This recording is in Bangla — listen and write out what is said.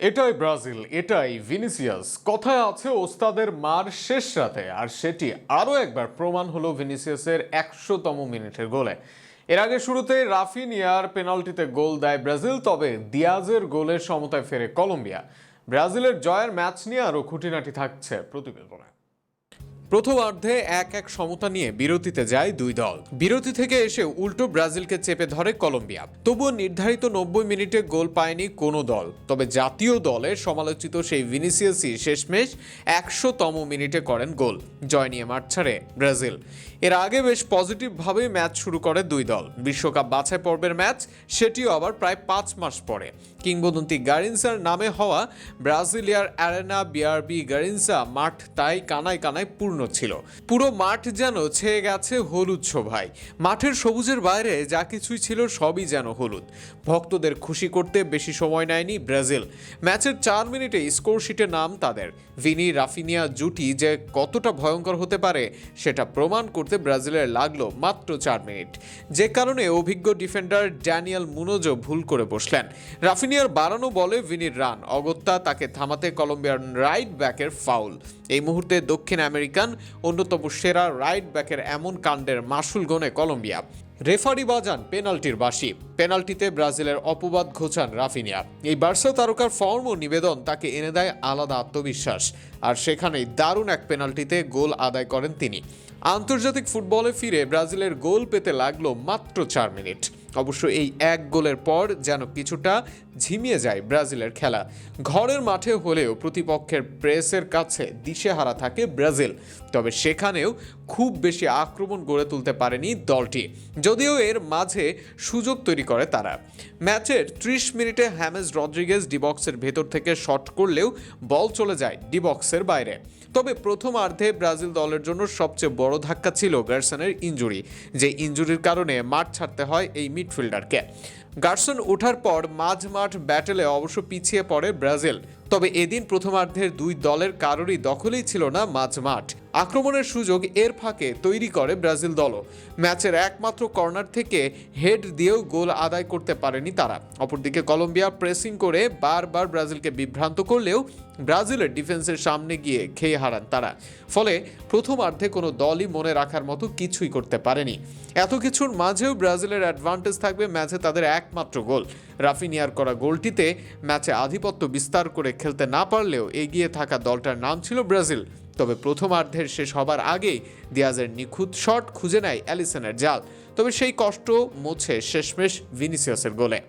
এটাই ব্রাজিল, এটাই ভিনিসিয়াস। কথায় আছে ওস্তাদের মার শেষ রাতে, আর সেটি আরও একবার প্রমাণ হলো ভিনিসিয়াসের একশোতম মিনিটের গোলে। এর আগে শুরুতে রাফিনিয়ার পেনাল্টিতে গোল দেয় ব্রাজিল, তবে দিয়াজের গোলের সমতায় ফেরে কলম্বিয়া। ব্রাজিলের জয়ের ম্যাচ নিয়ে আরও খুঁটিনাটি থাকছে প্রতিবেদনে। প্রথমার্ধে এক এক সমতা নিয়ে বিরতিতে যায় দুই দল। বিরতি থেকে এসে উল্টো ব্রাজিলকে চেপে ধরে কলম্বিয়া। তবুও নির্ধারিত নব্বই মিনিটে গোল পায়নি কোনো দল। তবে জাতীয় দলের সমালোচিত সেই ভিনিসিয়াসই শেষমেশ একশোতম মিনিটে করেন গোল। জয় নিয়ে মাঠ ছাড়ে ব্রাজিল। এর আগে বেশ পজিটিভভাবে ম্যাচ শুরু করে দুই দল। বিশ্বকাপ বাছাই পর্বের ম্যাচ, সেটিও আবার প্রায় পাঁচ মাস পরে। কিংবদন্তি গারিনসার নামে হওয়া ব্রাজিলিয়ার অ্যারেনা বিআরবি গারিনসা মাঠ তাই কানায় কানায় পূর্ণ ছিল। পুরো মাঠ যেন ছেয়ে গেছে হলুদ শোভায়। মাঠের সবুজের বাইরে যা কিছুই ছিল সবই যেন হলুদ। ভক্তদের খুশি করতে বেশি সময় নেয়নি ব্রাজিল। ম্যাচের চার মিনিটে স্কোর শিটে নাম তাদের। ভিনি, রাফিনিয়া জুটি যে কতটা ভয়ঙ্কর হতে পারে, সেটা প্রমাণ করতে ব্রাজিলের লাগল মাত্র চার মিনিট। যে কারণে অভিজ্ঞ ডিফেন্ডার ড্যানিয়েল মুনোজো ভুল করে বসলেন। রাফিনিয়ার বাড়ানো বলে ভিনির রান, অগত্যা তাকে থামাতে কলম্বিয়ার রাইট ব্যাকের ফাউল। এই মুহূর্তে দক্ষিণ আমেরিকান অন্যতম সেরা রাইট ব্যাকের এমন কাণ্ডের মাসুল গনে কলম্বিয়া। রেফারি বাজান পেনাল্টির বাসি পেনাল্টিতে ব্রাজিলের অপবাদ ঘোচান রাফিনিয়া। এই বার্সা তারকার ফর্ম ও নিবেদন তাকে এনে দেয় আলাদা আত্মবিশ্বাস। আর সেখানেই দারুণ এক পেনাল্টিতে গোল আদায় করেন তিনি। আন্তর্জাতিক ফুটবলে ফিরে ব্রাজিলের গোল পেতে লাগল মাত্র চার মিনিট। অবশ্য এই এক গোলের পর যেন কিছুটা ঝিমিয়ে যায় ব্রাজিলের খেলা। ঘরের মাঠে হলেও প্রতিপক্ষের প্রেসের কাছে দিশেহারা থাকে ব্রাজিল। তবে সেখানেও খুব বেশি আক্রমণ গড়ে তুলতে পারেনি দলটি, যদিও এর মাঝে সুযোগ তৈরি করে তারা। ম্যাচের ত্রিশ মিনিটে হ্যামেজ রদ্রিগেজ ডিবক্সের ভেতর থেকে শট করলেও বল চলে যায় ডিবক্সের বাইরে। তবে প্রথম প্রথমার্ধে ব্রাজিল দলের জন্য সবচেয়ে বড় ধাক্কা ছিল গার্সনের ইঞ্জুরি, যে ইঞ্জুরির কারণে মাঠ ছাড়তে হয় এই মিডফিল্ডারকে। গার্সন ওঠার পর মাঝ মাঠ ব্যাটেলে অবশ্য পিছিয়ে পড়ে ব্রাজিল। তবে এদিন প্রথমার্ধের দুই দলের কারোরই দখলেই ছিল না মাঝ মাঠ। আক্রমণের সুযোগ এর ফাঁকে তৈরি করে ব্রাজিল দলও। ম্যাচের একমাত্র কর্নার থেকে হেড দিয়েও গোল আদায় করতে পারেনি তারা। অপরদিকে কলম্বিয়া প্রেসিং করে বারবার ব্রাজিলকে বিভ্রান্ত করলেও ব্রাজিলের ডিফেন্সের সামনে গিয়ে খেয়ে হারান তারা। ফলে প্রথমার্ধে কোনো দলই মনে রাখার মতো কিছুই করতে পারেনি। এত কিছুর মাঝেও ব্রাজিলের অ্যাডভান্টেজ থাকবে ম্যাচে তাদের একমাত্র গোল। রাফিনিয়ার করা গোলটিতে ম্যাচে আধিপত্য বিস্তার করে খেলতে না পারলেও এগিয়ে থাকা দলটার নাম ছিল ব্রাজিল। তবে প্রথমার্ধের শেষ হবার আগেই দিয়াজের নিখুঁত শট খুঁজে নেয় অ্যালিসনের জাল। তবে সেই কষ্ট মুছে শেষমেশ ভিনিসিয়াসের গোলে।